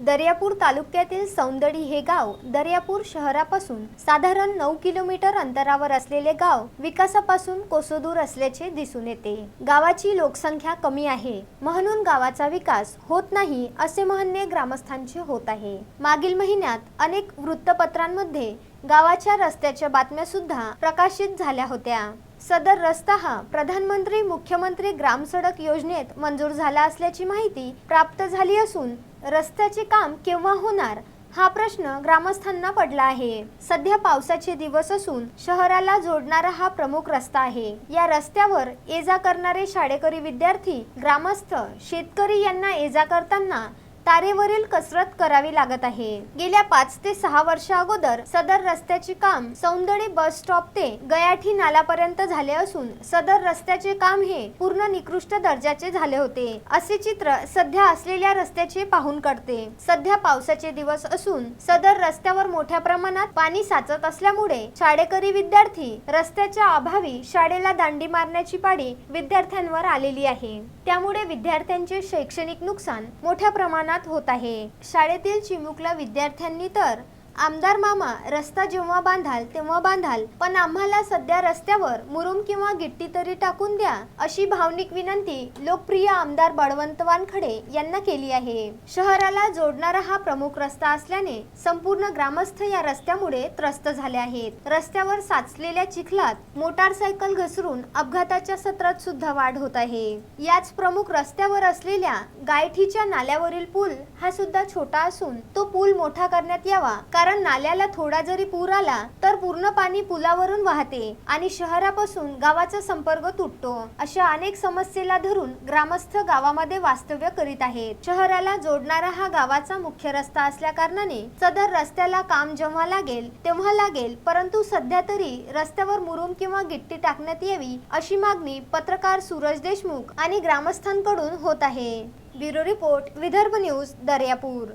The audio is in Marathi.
दर्यापूर तालुक्यातील सौंदडी हे गाव दर्यापूर शहरापासून साधारण नऊ किलोमीटर अंतरावर असलेले गाव विकासापासून कोसोदूर असल्याचे दिसून येते. गावाची लोकसंख्या कमी आहे. म्हणून गावाचा विकास होत नाही असे म्हणणे ग्रामस्थांचे होत आहे. मागील महिन्यात अनेक वृत्तपत्रांमध्ये गावाच्या रस्त्याच्या बातम्या सुद्धा प्रकाशित झाल्या होत्या. सदर रस्ता हा प्रधानमंत्री मुख्यमंत्री ग्राम सडक योजनेत मंजूर झाला असल्याची माहिती प्राप्त झाली असून रस्त्याचे काम केव्हा होणार हा प्रश्न ग्रामस्थांना पडला आहे. सध्या पावसाचे दिवस असून शहराला जोडणारा हा प्रमुख रस्ता आहे. या रस्त्यावर ये जा करणारे शाळेकरी विद्यार्थी ग्रामस्थ शेतकरी यांना ये जा करताना तारेवरील कसरत करावी लागत आहे. गेल्या पाच ते सहा वर्षा अगोदर सदर रस्त्याचे काम सौंदडी बस स्टॉप ते गयाठी नालापर्यंत झाले असून सदर रस्त्याचे काम हे पूर्ण निकृष्ट दर्जाचे झाले होते. असे चित्र सध्या असलेल्या रस्त्याचे पाहून कळते. सध्या पावसाचे दिवस असून सदर रस्त्यावर मोठ्या प्रमाणात पाणी साचत असल्यामुळे शाळेकरी विद्यार्थी रस्त्याच्या अभावी शाळेला दांडी मारण्याची पाळी विद्यार्थ्यांवर आलेली आहे. त्यामुळे विद्यार्थ्यांचे शैक्षणिक नुकसान मोठ्या प्रमाणात होत आहे. शाळेतील चिमुकला विद्यार्थ्यांनी तर आमदार मामा रस्ता जेव्हा बांधाल तेव्हा बांधाल. पण आम्हाला सध्या रस्त्यावर मुरुम किंवा गिट्टी तरी टाकून द्या अशी भावनिक विनंती लोकप्रिय आमदार बळवंत वानखडे यांना केली आहे. शहराला जोडणारा हा प्रमुख रस्ता असल्याने संपूर्ण ग्रामस्थ या रस्त्यामुळे त्रस्त झाले आहेत. रस्त्यावर साचलेल्या चिखलात मोटारसायकल घसरून अपघाताच्या सत्रात सुद्धा वाढ होत आहे. याच प्रमुख रस्त्यावर असलेल्या गायठीच्या नाल्यावरील पूल हा सुद्धा छोटा असून तो पूल मोठा करण्यात यावा कारण कारण नाल्याला थोडा जरी पूर आला तर पूर्ण पाणी पुलावरून वाहते आणि शहरापासून गावाचा संपर्क तुटतो अशा अनेक समस्येला धरून ग्रामस्थ गावामध्ये वास्तव्य करीत आहेत. शहराला जोडणारा हा गावाचा मुख्य रस्ता असल्या कारणाने सदर रस्त्याला काम जेव्हा लागेल तेव्हा लागेल परंतु सध्या तरी रस्त्यावर मुरुम किंवा गिट्टी टाकण्यात यावी अशी मागणी पत्रकार सूरज देशमुख आणि ग्रामस्थांकडून होत आहे. Bureau report Vidarbha news Daryapur.